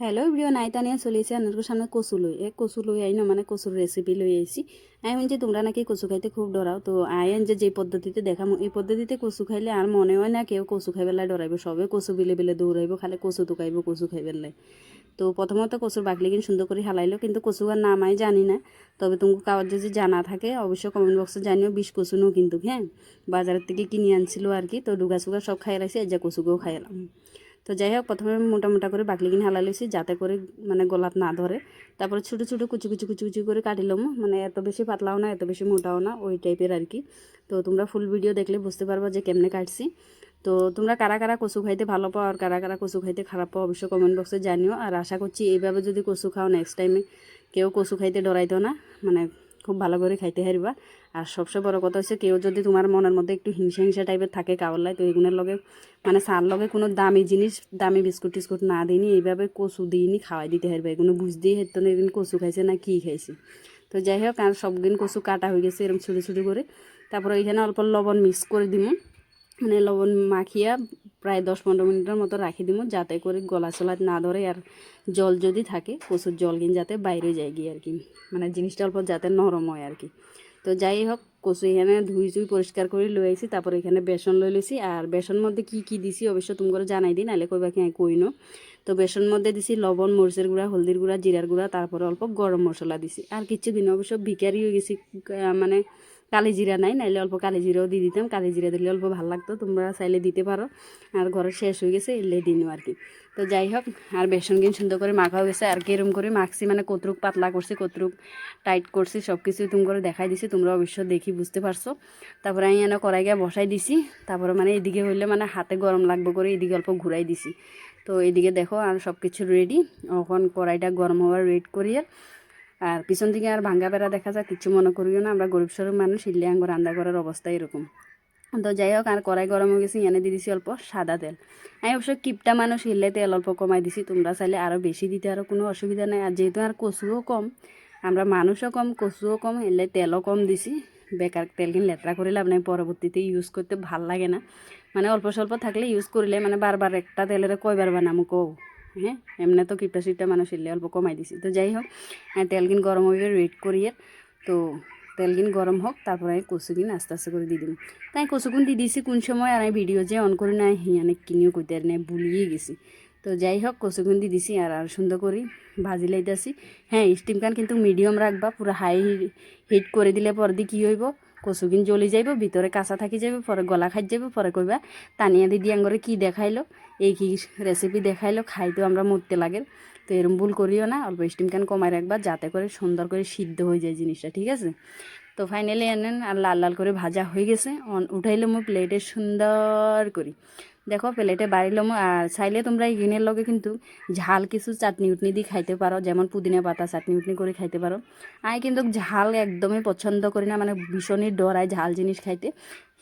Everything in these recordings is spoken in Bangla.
হ্যালো ভিডিও নাইতা নিয়ে চলিছে আপনাদের সামনে কচু লই এক কচু লই আইনো মানে কচুর রেসিপি লই আইছি। আমি শুনছি তোমরা নাকি কচু খাইতে খুব ডরাও তো আইন যে যে পদ্ধতিতে দেখাম, এই পদ্ধতিতে কচু খাইলে আর মনে হয় না কেউ কচু খাইবেলাই ডরাইব সবে কচু বিলে বিলে দৌড়াইব খালি কচু টুকাইব কচু খাইবেলাই তো প্রথমত কচুর বাকলি কিন্তু সুন্দর করে হালাইলো, কিন্তু কচু আর নাম আমি জানি না। তবে তুমি কাবার যদি জানা থাকে অবশ্যই কমেন্ট বক্সে জানিও বিষ কচু নো কিন্তু হ্যাঁ বাজারের থেকে কিনে আনছিল আর কি, তো ডুগা সুগা সব খাই রাখছি যে কচুকেও খাইলাম তো যাই হোক প্রথমে মোটা মোটা করে বাকলিগিন হালা লইছি যাতে করে মানে গলাত না ধরে তারপরে ছোটো ছোটো কুচি কুচি কুচি কুচি করে কাটিলাম মানে এত বেশি পাতলাও না, এত বেশি মোটাও না, ওই টাইপের আর কি। তো তোমরা ফুল ভিডিও দেখলে বুঝতে পারবা যে কেমনে কাটছি। তো তোমরা কারা কারা কচু খাইতে ভালো পাও আর কারা কারা কচু খাইতে খারাপ পাও অবশ্যই কমেন্ট বক্সে জানিও। আর আশা করছি এইভাবে যদি কচু খাও নেক্সট টাইমে কেউ কচু খাইতে ডরাইতো না। মানে খুব ভালো করে খাইতে হারবা। আর সবচেয়ে বড় কথা হচ্ছে কেউ যদি তোমার মনের মধ্যে একটু হিংসা হিংসা টাইপের থাকে কাওয়ালাই তো এগুলোর লগে মানে সার লগে কোনো দামি জিনিস, দামি বিস্কুট টিস্কুট না দিইনি, এইভাবে কচু দিই নি খাওয়াই দিতে হারবা। এগুলো বুঝতেই হতো না এদিন কচু খাইছে না কী খাইছে। তো যাই হোক, আর সবদিন কচু কাটা হয়ে গেছে এরকম ছুটি ছুটি করে। তারপরে ওইখানে অল্প লবণ মিক্স করে দিব মানে লবণ মাখিয়া প্রায় দশ পনেরো মিনিটের মতো রাখি দিব যাতে করে গলা চলাত না ধরে আর জল যদি থাকে কচুর জল কিন যাতে বাইরে যায় গিয়ে আর কি। মানে জিনিসটা অল্প যাতে নরম হয় আর কি। তো যাই হোক, কচু এখানে ধুই ধুই পরিষ্কার করে লই আইছি, তারপর এখানে বেসন লই লইছি। আর বেসন মধ্যে কি কি দিছি অবশ্য তুমি করে জানাই দিই, নাহলে কইবা কি কইনো তো বেসন মধ্যে দিছি লবণ, মরিচের গুঁড়া, হলদির গুঁড়া, জিরার গুঁড়া, তারপরে অল্প গরম মশলা দিছি। আর কিছু দিন অবশ্য ভিকারি হয়ে গেছি মানে কালি জিরা নাই, নাইলে অল্প কালি জিরাও দিয়ে দিতাম। কালি জিরা দিলে অল্প ভালো লাগতো, তোমরা চাইলে দিতে পারো। আর ঘরে শেষ হয়ে গেছে, এলে দিনও আর কি তো যাই হোক, আর বেসন কিন সুন্দর করে মাখা গেছে। আর কিরম করে মাখছি মানে কতটুক পাতলা করছি কতটুক টাইট করছি সব কিছু তুমি করে দেখাই দিছি, তোমরা অবশ্য দেখি বুঝতে পারছ। তারপরে আমি এনে কড়াই গিয়ে বসাই দিছি। তারপরে মানে এদিকে হইলে মানে হাতে গরম লাগবে করে এদিকে অল্প ঘুরাই দিছি। তো এদিকে দেখো, আর সব কিছু রেডি এখন কড়াইটা গরম হওয়ার ওয়েট করিয়ে পিছন দিকে আর ভাঙ্গা বেড়া দেখা যায় কিছু মনে করিও না। আমরা গরিব সরব মানুষ ইল্লে রান্না করার অবস্থা এরকম। তো যাই হোক, আর কড়াই গরম হয়ে গেছে এনে দিয়ে দিছি অল্প সাদা তেল। আমি অবশ্য কিপটা মানুষ হিললে তেল অল্প কমাই দিছি, তোমরা চাইলে আরও বেশি দিতে আরও কোনো অসুবিধা নাই। আর যেহেতু আর কচুও কম, আমরা মানুষও কম, কচুও কম এলে তেলও কম দিছি। বেকার তেল কিনে লেটরা করে লাভ নাই, পরবর্তীতে ইউজ করতে ভালো লাগে না। মানে অল্প স্বল্প থাকলে ইউজ করলে মানে বারবার একটা তেলের কয়বার বানামো কও? হ্যাঁ এমনি তো কিপটা সিপটা মানুষ এলে অল্প কমাই দিছি। তো যাই হোক তেল কিন গরম হয়ে ওয়েট করিয়ে, তো তেল কিন গরম হোক, তারপরে আমি কচুকিন আস্তে আস্তে করে দিয়ে দিম তাই কচুকুন দিয়ে দিছি কোন সময়, আর আমি ভিডিও যে অন করি না হিয়ানে কিনিও কইতে আর নাই, ভুলিয়ে গেছি। তো যাই হোক, কচুকুন দিয়ে দিছি, আর আর সুন্দর করে ভাজি লাইতেছি। হ্যাঁ স্টিম কান কিন্তু মিডিয়াম রাখবা, পুরো হাই হিট করে দিলে পর দি কী হইব? কচুকিন জ্বলি যাইব, ভিতরে কাঁচা থাকি যাইব, পরে গলা খাই যাইব, পরে কইবা, তানিয়া দিদি আঙ্গরে কি দেখাইলো? এই কি রেসিপি দেখাইলো? খাইতেও আমরা মরতে লাগে তো এরম ভুল করিও না, অল্প স্টিম ক্যান কমায় রাখবা, যাতে করে সুন্দর করে সিদ্ধ হয়ে যায় জিনিসটা, ঠিক আছে? তো ফাইনালি এনেন আর লাল লাল করে ভাজা হয়ে গেছে। উঠাইলে মই প্লেটে সুন্দর করি। দেখো প্লেটে বাড়িলাম আর চাইলে তোমরা এই লগে কিন্তু ঝাল কিছু চাটনি উটনি দিয়ে খাইতে পারো, যেমন পুদিনা পাতা চাটনি উটনি করে খাইতে পারো। আমি কিন্তু ঝাল একদমই পছন্দ করি না মানে ভীষণই ডরাই ঝাল জিনিস খাইতে।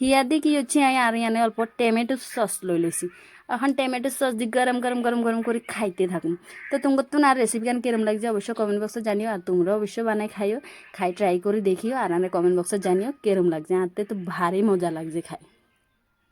হিয়ার দিয়ে কি হচ্ছে আমি আর এনে অল্প টমেটো সস লই লইছি এখন টমেটো সস দিয়ে গরম গরম গরম গরম করে খাইতে থাকুন তো তোমার তো না রেসিপি গান কিরম লাগছে অবশ্যই কমেন্ট বক্সে জানিও, আর তোমরা অবশ্যই বানাই খাইও, খাই ট্রাই করে দেখিও, আর আমি কমেন্ট বক্সে জানিও কিরম লাগছে। আনতে তো ভারী মজা লাগছে খাই।